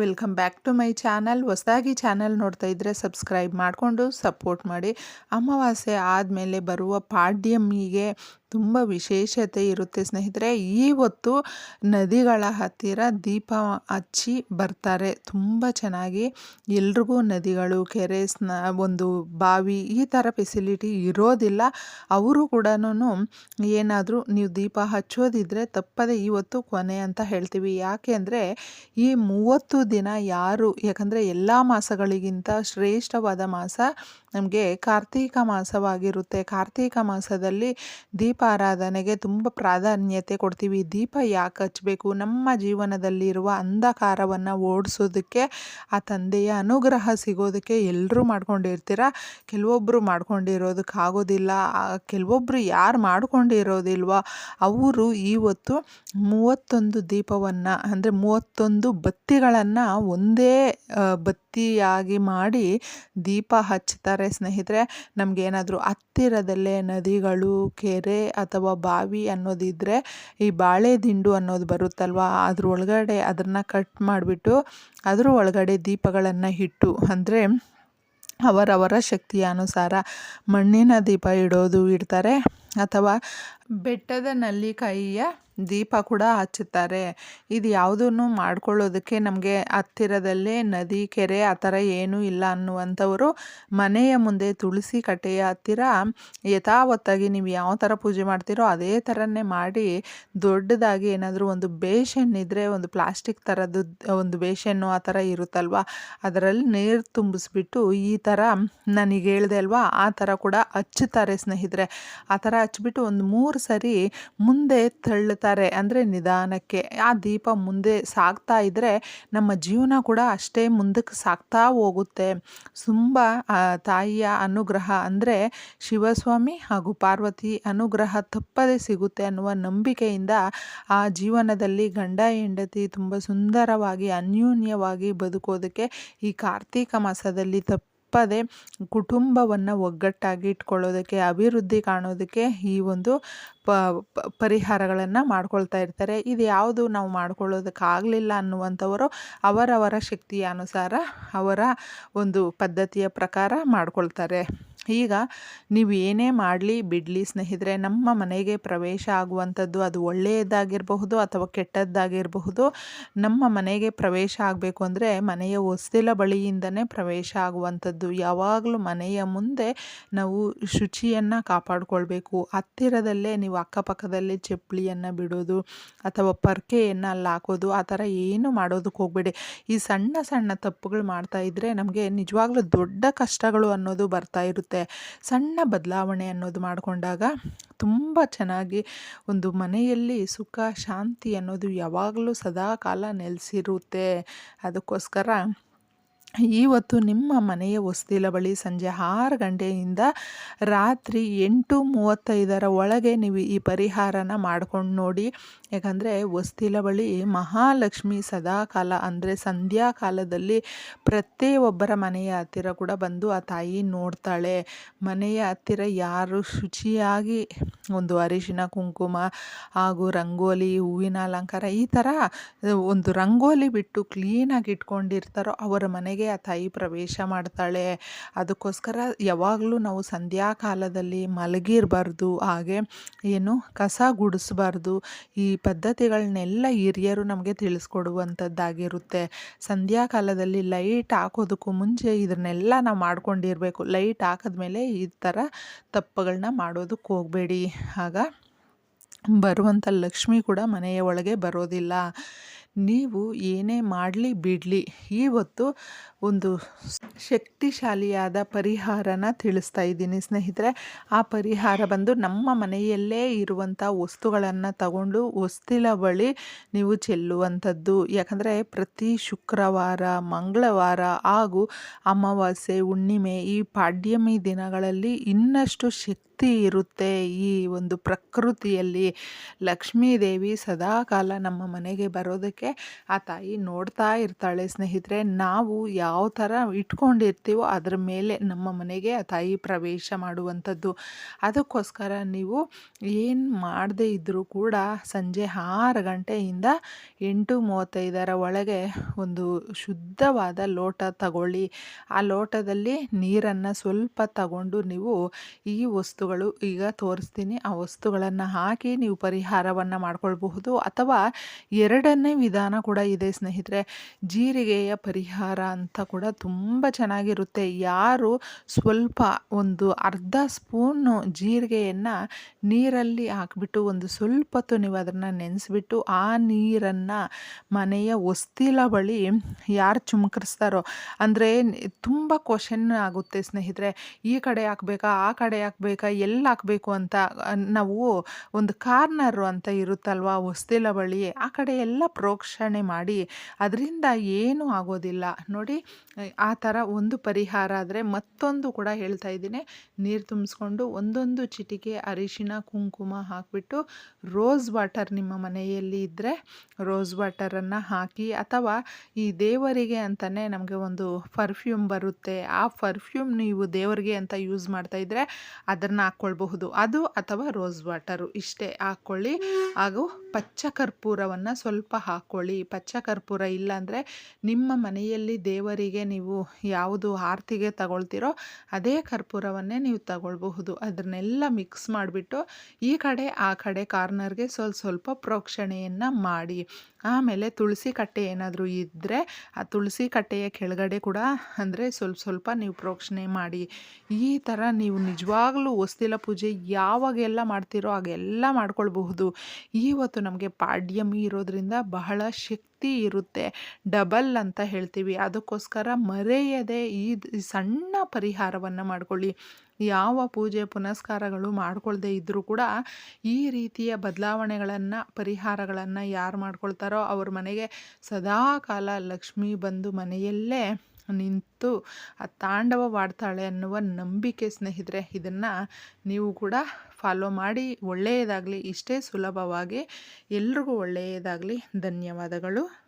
Welcome back to my channel. ಹೊಸದಾಗಿ channel ನೋಡ್ತಾ ಇದ್ದರೆ ಸಬ್ಸ್ಕ್ರೈಬ್ ಮಾಡಿಕೊಂಡು ಸಪೋರ್ಟ್ ಮಾಡಿ. ಅಮಾವಾಸ್ಯೆ ಆದಮೇಲೆ ಬರುವ ಪಾಡ್ಯಮಿಗೆ ತುಂಬ ವಿಶೇಷತೆ ಇರುತ್ತೆ ಸ್ನೇಹಿತರೆ. ಇವತ್ತು ನದಿಗಳ ಹತ್ತಿರ ದೀಪ ಹಚ್ಚಿ ಬರ್ತಾರೆ. ತುಂಬ ಚೆನ್ನಾಗಿ ಎಲ್ರಿಗೂ ನದಿಗಳು, ಕೆರೆ, ಸ್ನ, ಒಂದು ಬಾವಿ ಈ ಥರ ಫೆಸಿಲಿಟಿ ಇರೋದಿಲ್ಲ. ಅವರು ಕೂಡ ಏನಾದರೂ ನೀವು ದೀಪ ಹಚ್ಚೋದಿದ್ರೆ ತಪ್ಪದೆ ಇವತ್ತು ಕೊನೆ ಅಂತ ಹೇಳ್ತೀವಿ. ಯಾಕೆ ಅಂದರೆ ಈ ಮೂವತ್ತು ದಿನ ಯಾರು, ಯಾಕಂದರೆ ಎಲ್ಲ ಮಾಸಗಳಿಗಿಂತ ಶ್ರೇಷ್ಠವಾದ ಮಾಸ ನಮಗೆ ಕಾರ್ತೀಕ ಮಾಸವಾಗಿರುತ್ತೆ. ಕಾರ್ತೀಕ ಮಾಸದಲ್ಲಿ ದೀಪ ಆರಾಧನೆಗೆ ತುಂಬ ಪ್ರಾಧಾನ್ಯತೆ ಕೊಡ್ತೀವಿ. ದೀಪ ಯಾಕೆ ಹಚ್ಚಬೇಕು ನಮ್ಮ ಜೀವನದಲ್ಲಿರುವ ಅಂಧಕಾರವನ್ನು ಓಡಿಸೋದಕ್ಕೆ, ಆ ತಂದೆಯ ಅನುಗ್ರಹ ಸಿಗೋದಕ್ಕೆ ಎಲ್ಲರೂ ಮಾಡ್ಕೊಂಡಿರ್ತೀರ? ಕೆಲವೊಬ್ಬರು ಮಾಡ್ಕೊಂಡಿರೋದಕ್ಕಾಗೋದಿಲ್ಲ ಕೆಲವೊಬ್ಬರು ಯಾರು ಮಾಡ್ಕೊಂಡಿರೋದಿಲ್ವ? ಅವರು ಇವತ್ತು ಮೂವತ್ತೊಂದು ದೀಪವನ್ನು, ಅಂದರೆ ಮೂವತ್ತೊಂದು ಬತ್ತಿಗಳನ್ನು ಒಂದೇ ಬತ್ತಿಯಾಗಿ ಮಾಡಿ ದೀಪ ಹಚ್ತಾರೆ ಸ್ನೇಹಿತರೆ. ನಮಗೇನಾದರೂ ಹತ್ತಿರದಲ್ಲೇ ನದಿಗಳು, ಕೆರೆ ಅಥವಾ ಬಾವಿ ಅನ್ನೋದಿದ್ದರೆ ಈ ಬಾಳೆ ದಿಂಡು ಅನ್ನೋದು ಬರುತ್ತಲ್ವ ಅದ್ರ ಒಳಗಡೆ ಅದನ್ನು ಕಟ್ ಮಾಡಿಬಿಟ್ಟು ಅದ್ರ ಒಳಗಡೆ ದೀಪಗಳನ್ನು ಇಟ್ಟು, ಅಂದರೆ ಅವರವರ ಶಕ್ತಿಯ ಅನುಸಾರ ಮಣ್ಣಿನ ದೀಪ ಇಡೋದು ಇಡ್ತಾರೆ. ಅಥವಾ ಬೆಟ್ಟದ ನಲ್ಲಿಕಾಯಿಯ ದೀಪ ಕೂಡ ಹಚ್ಚುತ್ತಾರೆ. ಇದು ಯಾವುದನ್ನು ಮಾಡ್ಕೊಳ್ಳೋದಕ್ಕೆ ನಮಗೆ ಹತ್ತಿರದಲ್ಲೇ ನದಿ, ಕೆರೆ ಆ ಥರ ಏನೂ ಇಲ್ಲ ಅನ್ನುವಂಥವರು ಮನೆಯ ಮುಂದೆ ತುಳಸಿ ಕಟ್ಟೆಯ ಹತ್ತಿರ ಯಥಾವತ್ತಾಗಿ ನೀವು ಯಾವ ಥರ ಪೂಜೆ ಮಾಡ್ತೀರೋ ಅದೇ ಥರನೇ ಮಾಡಿ ದೊಡ್ಡದಾಗಿ ಏನಾದರೂ ಒಂದು ಬೇಷನ್ ಇದ್ದರೆ ಒಂದು ಪ್ಲಾಸ್ಟಿಕ್ ಥರದ್ದು ಒಂದು ಬೇಷನ್ನು ಆ ಥರ ಇರುತ್ತಲ್ವ? ಅದರಲ್ಲಿ ನೀರು ತುಂಬಿಸ್ಬಿಟ್ಟು ಈ ಥರ ನನಗೆ ಹೇಳಿದೆ ಅಲ್ವಾ? ಆ ಥರ ಕೂಡ ಹಚ್ಚುತ್ತಾರೆ ಸ್ನೇಹಿತರೆ. ಆ ಥರ ಹಚ್ಚಿಬಿಟ್ಟು ಒಂದು ಮೂರು ಸರಿ ಮುಂದೆ ತಳ್ಳುತ್ತಾರೆ ಅಂದರೆ ನಿಧಾನಕ್ಕೆ ಆ ದೀಪ ಮುಂದೆ ಸಾಗ್ತಾ ಇದ್ದರೆ ನಮ್ಮ ಜೀವನ ಕೂಡ ಅಷ್ಟೇ ಮುಂದಕ್ಕೆ ಸಾಗ್ತಾ ಹೋಗುತ್ತೆ. ತುಂಬ ತಾಯಿಯ ಅನುಗ್ರಹ ಅಂದರೆ ಶಿವಸ್ವಾಮಿ ಹಾಗೂ ಪಾರ್ವತಿ ಅನುಗ್ರಹ ತಪ್ಪದೇ ಸಿಗುತ್ತೆ ಅನ್ನುವ ನಂಬಿಕೆಯಿಂದ ಆ ಜೀವನದಲ್ಲಿ ಗಂಡ ಹೆಂಡತಿ ತುಂಬ ಸುಂದರವಾಗಿ, ಅನ್ಯೂನ್ಯವಾಗಿ ಬದುಕೋದಕ್ಕೆ ಈ ಕಾರ್ತೀಕ ಮಾಸದಲ್ಲಿ ತಪ್ಪು ತಪ್ಪದೆ ಕುಟುಂಬವನ್ನು ಒಗ್ಗಟ್ಟಾಗಿ ಇಟ್ಕೊಳ್ಳೋದಕ್ಕೆ, ಅಭಿವೃದ್ಧಿ ಕಾಣೋದಕ್ಕೆ ಈ ಒಂದು ಪ ಪರಿಹಾರಗಳನ್ನು ಮಾಡ್ಕೊಳ್ತಾ ಇರ್ತಾರೆ. ಇದು ಯಾವುದು ನಾವು ಮಾಡ್ಕೊಳ್ಳೋದಕ್ಕಾಗಲಿಲ್ಲ ಅನ್ನುವಂಥವರು ಅವರವರ ಶಕ್ತಿಯ ಅನುಸಾರ ಅವರ ಒಂದು ಪದ್ಧತಿಯ ಪ್ರಕಾರ ಮಾಡ್ಕೊಳ್ತಾರೆ. ಈಗ ನೀವು ಏನೇ ಮಾಡಲಿ, ಬಿಡಲಿ ಸ್ನೇಹಿತರೆ, ನಮ್ಮ ಮನೆಗೆ ಪ್ರವೇಶ ಆಗುವಂಥದ್ದು ಅದು ಒಳ್ಳೆಯದಾಗಿರಬಹುದು ಅಥವಾ ಕೆಟ್ಟದ್ದಾಗಿರಬಹುದು. ನಮ್ಮ ಮನೆಗೆ ಪ್ರವೇಶ ಆಗಬೇಕು ಅಂದರೆ ಮನೆಯ ಹೊಸ್ತಿಲ ಬಳಿಯಿಂದನೇ ಪ್ರವೇಶ ಆಗುವಂಥದ್ದು. ಯಾವಾಗಲೂ ಮನೆಯ ಮುಂದೆ ನಾವು ಶುಚಿಯನ್ನು ಕಾಪಾಡಿಕೊಳ್ಬೇಕು. ಹತ್ತಿರದಲ್ಲೇ ನೀವು ಅಕ್ಕಪಕ್ಕದಲ್ಲಿ ಚಪ್ಪಲಿಯನ್ನು ಬಿಡೋದು ಅಥವಾ ಪರ್ಕೆಯನ್ನು ಅಲ್ಲಿ ಹಾಕೋದು, ಆ ಥರ ಏನು ಮಾಡೋದಕ್ಕೆ ಹೋಗಬೇಡಿ. ಈ ಸಣ್ಣ ಸಣ್ಣ ತಪ್ಪುಗಳು ಮಾಡ್ತಾ ಇದ್ದರೆ ನಮಗೆ ನಿಜವಾಗ್ಲೂ ದೊಡ್ಡ ಕಷ್ಟಗಳು ಅನ್ನೋದು ಬರ್ತಾ ಇರುತ್ತೆ. ಸಣ್ಣ ಬದಲಾವಣೆ ಅನ್ನೋದು ಮಾಡಿಕೊಂಡಾಗ ತುಂಬ ಚೆನ್ನಾಗಿ ಒಂದು ಮನೆಯಲ್ಲಿ ಸುಖ, ಶಾಂತಿ ಅನ್ನೋದು ಯಾವಾಗಲೂ ಸದಾ ಕಾಲ ನೆಲೆಸಿರುತ್ತೆ. ಅದಕ್ಕೋಸ್ಕರ ಇವತ್ತು ನಿಮ್ಮ ಮನೆಯ ಹೊಸ್ತಿಲ ಬಳಿ ಸಂಜೆ ಆರು ಗಂಟೆಯಿಂದ ರಾತ್ರಿ ಎಂಟು ಮೂವತ್ತೈದರ ಒಳಗೆ ನೀವು ಈ ಪರಿಹಾರನ ಮಾಡ್ಕೊಂಡು ನೋಡಿ. ಯಾಕಂದರೆ ಹೊಸ್ತಿಲ ಬಳಿ ಮಹಾಲಕ್ಷ್ಮಿ ಸದಾಕಾಲ ಅಂದರೆ ಸಂಧ್ಯಾ ಕಾಲದಲ್ಲಿ ಪ್ರತಿಯೊಬ್ಬರ ಮನೆಯ ಹತ್ತಿರ ಕೂಡ ಬಂದು ಆ ತಾಯಿ ನೋಡ್ತಾಳೆ. ಮನೆಯ ಹತ್ತಿರ ಯಾರು ಶುಚಿಯಾಗಿ ಒಂದು ಅರಿಶಿನ, ಕುಂಕುಮ ಹಾಗೂ ರಂಗೋಲಿ, ಹೂವಿನ ಅಲಂಕಾರ ಈ ಥರ ಒಂದು ರಂಗೋಲಿ ಬಿಟ್ಟು ಕ್ಲೀನಾಗಿ ಇಟ್ಕೊಂಡಿರ್ತಾರೋ ಅವರ ಮನೆಗೆ ಆ ತಾಯಿ ಪ್ರವೇಶ ಮಾಡ್ತಾಳೆ. ಅದಕ್ಕೋಸ್ಕರ ಯಾವಾಗಲೂ ನಾವು ಸಂಧ್ಯಾ ಕಾಲದಲ್ಲಿ ಮಲಗಿರಬಾರ್ದು. ಹಾಗೆ ಏನು ಕಸ ಗುಡಿಸ್ಬಾರ್ದು. ಈ ಪದ್ಧತಿಗಳನ್ನೆಲ್ಲ ಹಿರಿಯರು ನಮಗೆ ತಿಳಿಸ್ಕೊಡುವಂಥದ್ದಾಗಿರುತ್ತೆ. ಸಂಧ್ಯಾ ಕಾಲದಲ್ಲಿ ಲೈಟ್ ಹಾಕೋದಕ್ಕೂ ಮುಂಚೆ ಇದನ್ನೆಲ್ಲ ನಾವು ಮಾಡ್ಕೊಂಡಿರಬೇಕು. ಲೈಟ್ ಹಾಕಿದ್ಮೇಲೆ ಈ ಥರ ತಪ್ಪುಗಳನ್ನ ಮಾಡೋದಕ್ಕೆ ಹೋಗಬೇಡಿ. ಆಗ ಬರುವಂಥ ಲಕ್ಷ್ಮಿ ಕೂಡ ಮನೆಯ ಒಳಗೆ ಬರೋದಿಲ್ಲ. ನೀವು ಏನೇ ಮಾಡಲಿ ಬಿಡಲಿ. ಇವತ್ತು ಒಂದು ಶಕ್ತಿಶಾಲಿಯಾದ ಪರಿಹಾರನ ತಿಳಿಸ್ತಾ ಇದ್ದೀನಿ ಸ್ನೇಹಿತರೆ. ಆ ಪರಿಹಾರ ಬಂದು ನಮ್ಮ ಮನೆಯಲ್ಲೇ ಇರುವಂಥ ವಸ್ತುಗಳನ್ನು ತಗೊಂಡು ಹೊಸ್ತಿಲ ಬಳಿ ನೀವು ಚೆಲ್ಲುವಂಥದ್ದು. ಯಾಕಂದರೆ ಪ್ರತಿ ಶುಕ್ರವಾರ, ಮಂಗಳವಾರ ಹಾಗೂ ಅಮಾವಾಸ್ಯೆ, ಹುಣ್ಣಿಮೆ ಈ ಪಾಡ್ಯಮಿ ದಿನಗಳಲ್ಲಿ ಇನ್ನಷ್ಟು ಶಕ್ತಿ ಇರುತ್ತೆ ಈ ಒಂದು ಪ್ರಕೃತಿಯಲ್ಲಿ. ಲಕ್ಷ್ಮೀ ದೇವಿ ಸದಾಕಾಲ ನಮ್ಮ ಮನೆಗೆ ಬರೋದಕ್ಕೆ ಆ ತಾಯಿ ನೋಡ್ತಾ ಇರ್ತಾಳೆ ಸ್ನೇಹಿತರೆ. ನಾವು ಯಾವ ಥರ ಇಟ್ಕೊಂಡಿರ್ತೀವೋ ಅದ್ರ ಮೇಲೆ ನಮ್ಮ ಮನೆಗೆ ತಾಯಿ ಪ್ರವೇಶ ಮಾಡುವಂಥದ್ದು. ಅದಕ್ಕೋಸ್ಕರ ನೀವು ಏನು ಮಾಡದೇ ಇದ್ದರೂ ಕೂಡ ಸಂಜೆ ಆರು ಗಂಟೆಯಿಂದ ಎಂಟು ಮೂವತ್ತೈದರ ಒಳಗೆ ಒಂದು ಶುದ್ಧವಾದ ಲೋಟ ತಗೊಳ್ಳಿ. ಆ ಲೋಟದಲ್ಲಿ ನೀರನ್ನು ಸ್ವಲ್ಪ ತಗೊಂಡು ನೀವು ಈ ವಸ್ತುಗಳು, ಈಗ ತೋರಿಸ್ತೀನಿ, ಆ ವಸ್ತುಗಳನ್ನು ಹಾಕಿ ನೀವು ಪರಿಹಾರವನ್ನು ಮಾಡ್ಕೊಳ್ಬಹುದು. ಅಥವಾ ಎರಡನೇ ವಿಧಾನ ಕೂಡ ಇದೆ ಸ್ನೇಹಿತರೆ, ಜೀರಿಗೆಯ ಪರಿಹಾರ ಅಂತ ಕೂಡ ತುಂಬ ಚೆನ್ನಾಗಿರುತ್ತೆ. ಯಾರು ಸ್ವಲ್ಪ ಒಂದು ಅರ್ಧ ಸ್ಪೂನು ಜೀರಿಗೆಯನ್ನು ನೀರಲ್ಲಿ ಹಾಕಿಬಿಟ್ಟು ಒಂದು ಸ್ವಲ್ಪ ಹೊತ್ತು ನೀವು ಅದನ್ನು ನೆನೆಸ್ಬಿಟ್ಟು ಆ ನೀರನ್ನು ಮನೆಯ ಹೊಸ್ತಿಲ ಬಳಿ ಯಾರು ಚುಮಕರಿಸ್ತಾರೋ, ಅಂದರೆ ತುಂಬ ಕ್ವಶನ್ ಆಗುತ್ತೆ ಸ್ನೇಹಿತರೆ. ಈ ಕಡೆ ಹಾಕ್ಬೇಕಾ, ಆ ಕಡೆ ಹಾಕ್ಬೇಕಾ, ಎಲ್ಲಿ ಹಾಕಬೇಕು ಅಂತ, ನಾವು ಒಂದು ಕಾರ್ನರು ಅಂತ ಇರುತ್ತಲ್ವ ಹೊಸ್ತಿಲ ಬಳಿ, ಆ ಕಡೆ ಎಲ್ಲ ಪ್ರೋಕ್ಷಣೆ ಮಾಡಿ, ಅದರಿಂದ ಏನೂ ಆಗೋದಿಲ್ಲ. ನೋಡಿ ಆ ಥರ ಒಂದು ಪರಿಹಾರ ಆದರೆ ಮತ್ತೊಂದು ಕೂಡ ಹೇಳ್ತಾ ಇದ್ದೀನಿ. ನೀರು ತುಂಬಿಸ್ಕೊಂಡು ಒಂದೊಂದು ಚಿಟಿಕೆ ಅರಿಶಿನ, ಕುಂಕುಮ ಹಾಕಿಬಿಟ್ಟು ರೋಸ್ ವಾಟರ್ ನಿಮ್ಮ ಮನೆಯಲ್ಲಿ ಇದ್ದರೆ ರೋಸ್ ವಾಟರನ್ನು ಹಾಕಿ ಅಥವಾ ಈ ದೇವರಿಗೆ ಅಂತಲೇ ನಮಗೆ ಒಂದು ಪರ್ಫ್ಯೂಮ್ ಬರುತ್ತೆ. ಆ ಪರ್ಫ್ಯೂಮ್ ನೀವು ದೇವರಿಗೆ ಅಂತ ಯೂಸ್ ಮಾಡ್ತಾ ಇದ್ದರೆ ಅದನ್ನು ಹಾಕ್ಕೊಳ್ಬಹುದು ಅದು ಅಥವಾ ರೋಸ್ ವಾಟರು ಇಷ್ಟೇ ಹಾಕ್ಕೊಳ್ಳಿ ಹಾಗೂ ಪಚ್ಚ ಕರ್ಪೂರವನ್ನು ಸ್ವಲ್ಪ ಹಾಕ್ಕೊಳ್ಳಿ ಪಚ್ಚ ಕರ್ಪೂರ ಇಲ್ಲಾಂದರೆ ನಿಮ್ಮ ಮನೆಯಲ್ಲಿ ದೇವರಿಗೆ ನೀವು ಯಾವುದು ಆರತಿಗೆ ತಗೊಳ್ತೀರೋ ಅದೇ ಕರ್ಪೂರವನ್ನೇ ನೀವು ತಗೊಳ್ಬಹುದು. ಅದನ್ನೆಲ್ಲ ಮಿಕ್ಸ್ ಮಾಡಿಬಿಟ್ಟು ಈ ಕಡೆ ಆ ಕಡೆ ಕಾರ್ನರ್ಗೆ ಸ್ವಲ್ಪ ಸ್ವಲ್ಪ ಪ್ರೋಕ್ಷಣೆಯನ್ನು ಮಾಡಿ. ಆಮೇಲೆ ತುಳಸಿ ಕಟ್ಟೆ ಏನಾದರೂ ಇದ್ದರೆ ಆ ತುಳಸಿ ಕಟ್ಟೆಯ ಕೆಳಗಡೆ ಕೂಡ ಅಂದರೆ ಸ್ವಲ್ಪ ಸ್ವಲ್ಪ ನೀವು ಪ್ರೋಕ್ಷಣೆ ಮಾಡಿ. ಈ ಥರ ನೀವು ನಿಜವಾಗ್ಲೂ ಹೊಸ್ತಿಲ ಪೂಜೆ ಯಾವಾಗೆಲ್ಲ ಮಾಡ್ತೀರೋ ಹಾಗೆಲ್ಲ ಮಾಡ್ಕೊಳ್ಬಹುದು. ಇವತ್ತು ನಮಗೆ ಪಾಡ್ಯಮಿ ಇರೋದ್ರಿಂದ ಬಹಳ ಶಕ್ತಿ ಇರುತ್ತೆ. ಡಬಲ್ ಅಂತ ಹೇಳ್ತೀವಿ. ಅದಕ್ಕೋಸ್ಕರ ಮರೆಯದೆ ಈ ಸಣ್ಣ ಪರಿಹಾರವನ್ನು ಮಾಡ್ಕೊಳ್ಳಿ. ಯಾವ ಪೂಜೆ ಪುನಸ್ಕಾರಗಳು ಮಾಡ್ಕೊಳ್ಳದೆ ಇದ್ದರೂ ಕೂಡ ಈ ರೀತಿಯ ಬದಲಾವಣೆಗಳನ್ನು, ಪರಿಹಾರಗಳನ್ನು ಯಾರು ಮಾಡ್ಕೊಳ್ತಾರೋ ಅವ್ರ ಮನೆಗೆ ಸದಾ ಕಾಲ ಲಕ್ಷ್ಮಿ ಬಂದು ಮನೆಯಲ್ಲೇ ನಿಂತು ಆ ತಾಂಡವವಾಡ್ತಾಳೆ ಅನ್ನುವ ನಂಬಿಕೆ ಸ್ನೇಹಿತರೆ, ಇದನ್ನು ನೀವು ಕೂಡ ಫಾಲೋ ಮಾಡಿ. ಒಳ್ಳೆಯದಾಗಲಿ, ಇಷ್ಟೇ ಸುಲಭವಾಗಿ. ಎಲ್ರಿಗೂ ಒಳ್ಳೆಯದಾಗಲಿ. ಧನ್ಯವಾದಗಳು.